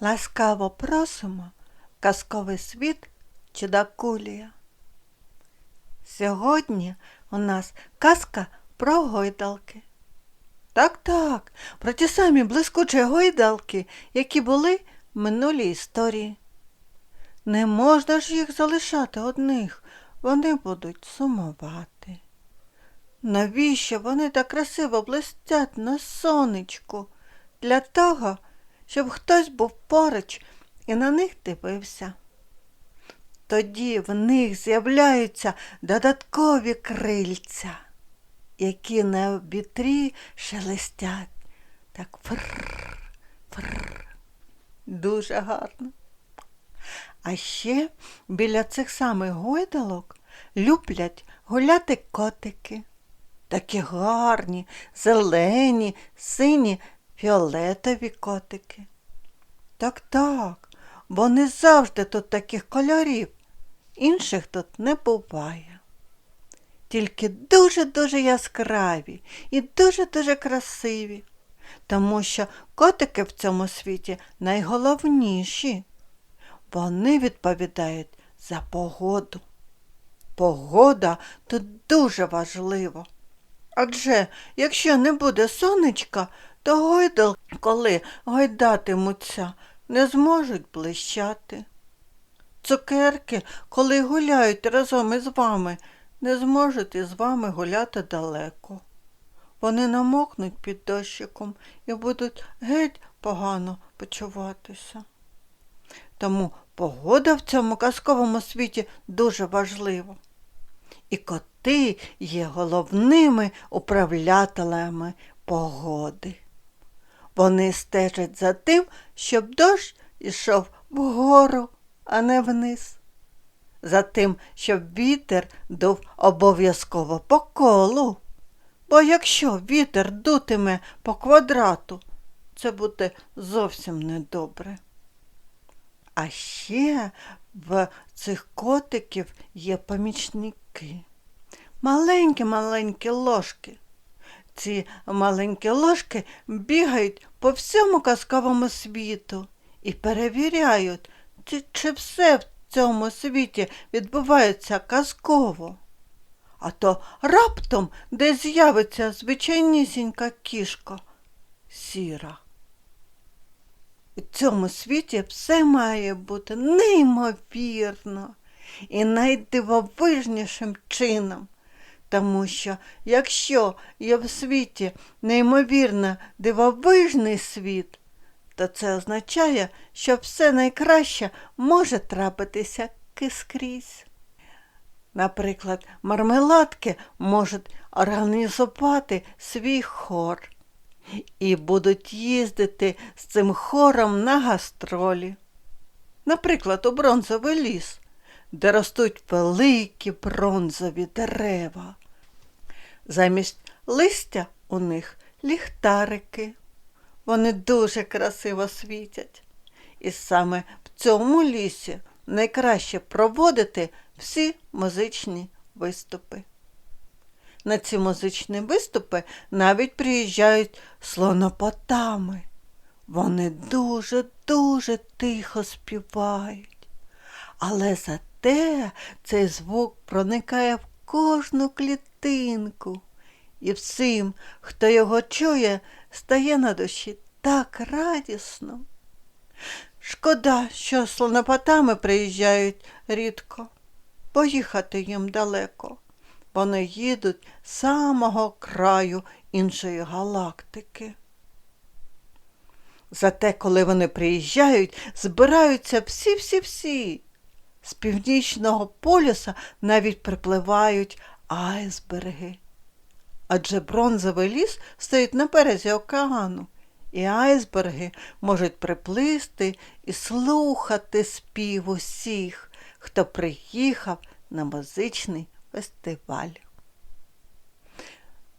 Ласкаво просимо казковий світ Чудакулія. Сьогодні у нас казка про гойдалки. Так, так, про ті самі блискучі гойдалки, які були в минулій історії. Не можна ж їх залишати одних, вони будуть сумувати. Навіщо вони так красиво блистять на сонечку? Для того, щоб хтось був поруч і на них дивився. Тоді в них з'являються додаткові крильця, які на вітрі шелестять. Так фрррр, фрррр. Дуже гарно. А ще біля цих самих гойдалок люблять гуляти котики. Такі гарні, зелені, сині, фіолетові котики. Так, так, бо не завжди тут таких кольорів, інших тут не буває. Тільки дуже-дуже яскраві і дуже-дуже красиві, тому що котики в цьому світі найголовніші. Вони відповідають за погоду. Погода тут дуже важлива. Адже якщо не буде сонечка, то гойдал, коли гойдатимуться, не зможуть блищати. Цукерки, коли гуляють разом із вами, не зможуть із вами гуляти далеко. Вони намокнуть під дощиком і будуть геть погано почуватися. Тому погода в цьому казковому світі дуже важлива. І коти є головними управлятелями погоди. Вони стежать за тим, щоб дощ ішов вгору, а не вниз. За тим, щоб вітер дув обов'язково по колу. Бо якщо вітер дутиме по квадрату, це буде зовсім недобре. А ще в цих котиків є помічники. Маленькі-маленькі ложки. Ці маленькі ложки бігають по всьому казковому світу і перевіряють, чи, чи все в цьому світі відбувається казково. А то раптом де з'явиться звичайнісінька кішка сіра. У цьому світі все має бути неймовірно і найдивовижнішим чином. Тому що якщо є в світі неймовірно дивовижний світ, то це означає, що все найкраще може трапитися скрізь. Наприклад, мармеладки можуть організувати свій хор і будуть їздити з цим хором на гастролі. Наприклад, у бронзовий ліс, де ростуть великі бронзові дерева. Замість листя у них ліхтарики. Вони дуже красиво світять. І саме в цьому лісі найкраще проводити всі музичні виступи. На ці музичні виступи навіть приїжджають слонопотами. Вони дуже-дуже тихо співають. Але зате цей звук проникає в кожну клітинку. І всім, хто його чує, стає на душі так радісно. Шкода, що слонопотами приїжджають рідко, поїхати їм далеко. Вони їдуть з самого краю іншої галактики. Зате, коли вони приїжджають, збираються всі-всі-всі. З північного полюса навіть припливають айсберги. Адже бронзовий ліс стоїть на березі океану, і айсберги можуть приплисти і слухати спів усіх, хто приїхав на музичний фестиваль.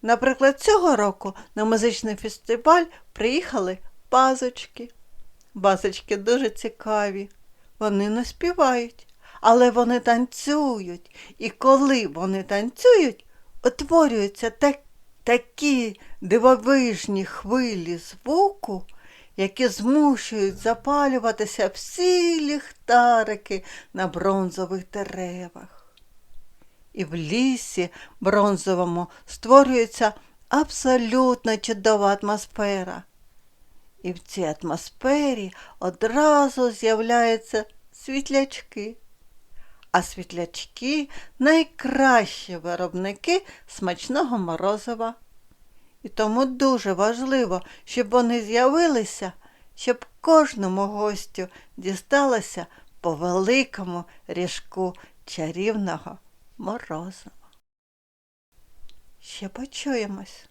Наприклад, цього року на музичний фестиваль приїхали базочки. Базочки дуже цікаві. Вони не співають, але вони танцюють. І коли вони танцюють, утворюються так, такі дивовижні хвилі звуку, які змушують запалюватися всі ліхтарики на бронзових деревах. І в лісі бронзовому створюється абсолютно чудова атмосфера. І в цій атмосфері одразу з'являються світлячки. А світлячки найкращі виробники смачного морозива. І тому дуже важливо, щоб вони з'явилися, щоб кожному гостю дісталося по великому ріжку чарівного морозива. Ще почуємось.